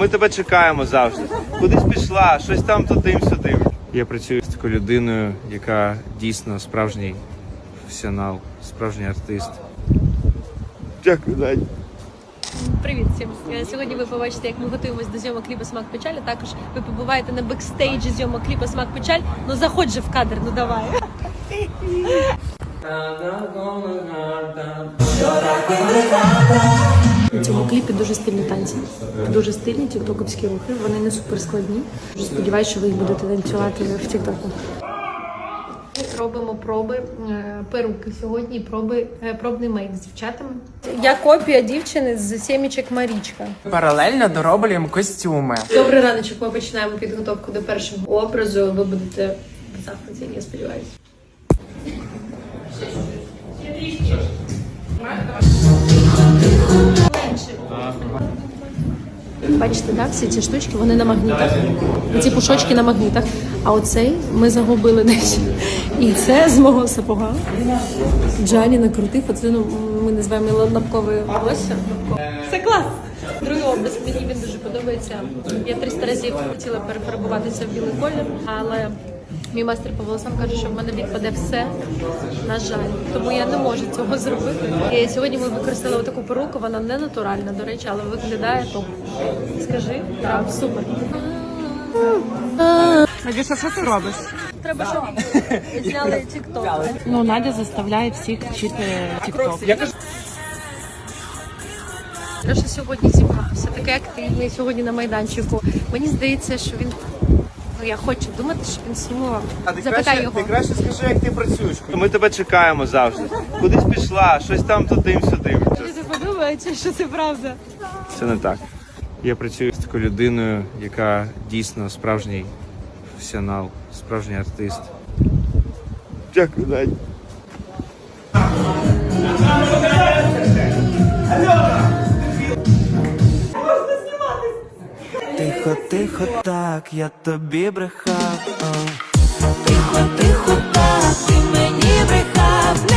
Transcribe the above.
Ми тебе чекаємо завжди. Кудись пішла, щось там тутим сюдим. Я працюю з такою людиною, яка дійсно справжній професіонал, справжній артист. Дякую, Дань. Привіт всім! Е, Сьогодні ви побачите, як ми готуємось до зйомок кліпу Смак Печаль. а Також ви побуваєте на бекстейджі зйомок кліпу Смак Печаль. Ну заходь же в кадр, ну давай. Цьому кліпі дуже стильні танці, дуже стильні тіктоковські рухи. Вони не супер складні. Дуже сподіваюся, що ви їх будете танцювати в тіктоку. Робимо проби е, перуки сьогодні. Проби е, пробний мейк з дівчатами. Я копія дівчини з сімічок Марічка. Паралельно дороблюємо костюми. Добрий раночок. Ми починаємо підготовку до першого образу. Ви будете в захваті, я сподіваюся. Бачите, так, всі ці штучки, вони на магнітах. Ці пушочки на магнітах. А оцей ми загубили десь. І це з мого сапога. Джані накрутив, оце ну, ми називаємо лапкове волосся. Це клас! Другий образ мені він дуже подобається. Я 300 разів хотіла перефарбуватися в білий колір, але мій майстер по волосам каже, що в мене відпаде все. На жаль, тому я не можу цього зробити. І сьогодні ми використали таку поруку, вона не натуральна, до речі, але виглядає топ. Скажи, прям супер. Надюша, що ти робиш? Треба, щоб зняли тікток. Ну, Надя заставляє всіх вчити TikTok. Леша сьогодні зібрався, такий активний сьогодні на майданчику. Мені здається, що він. Ну, я хочу думати, що він сумував. Запитай його. ти краще скажи, як ти працюєш. Ми тебе чекаємо завжди. Кудись пішла, щось там туди-сюди. Тобі це подобається, що це правда. Це не так. Я працюю з такою людиною, яка дійсно справжній професіонал, справжній артист. Дякую, Дань. Тихо, тихо, так, я тобі брехав. Тихо, тихо, так, ти мені брехав.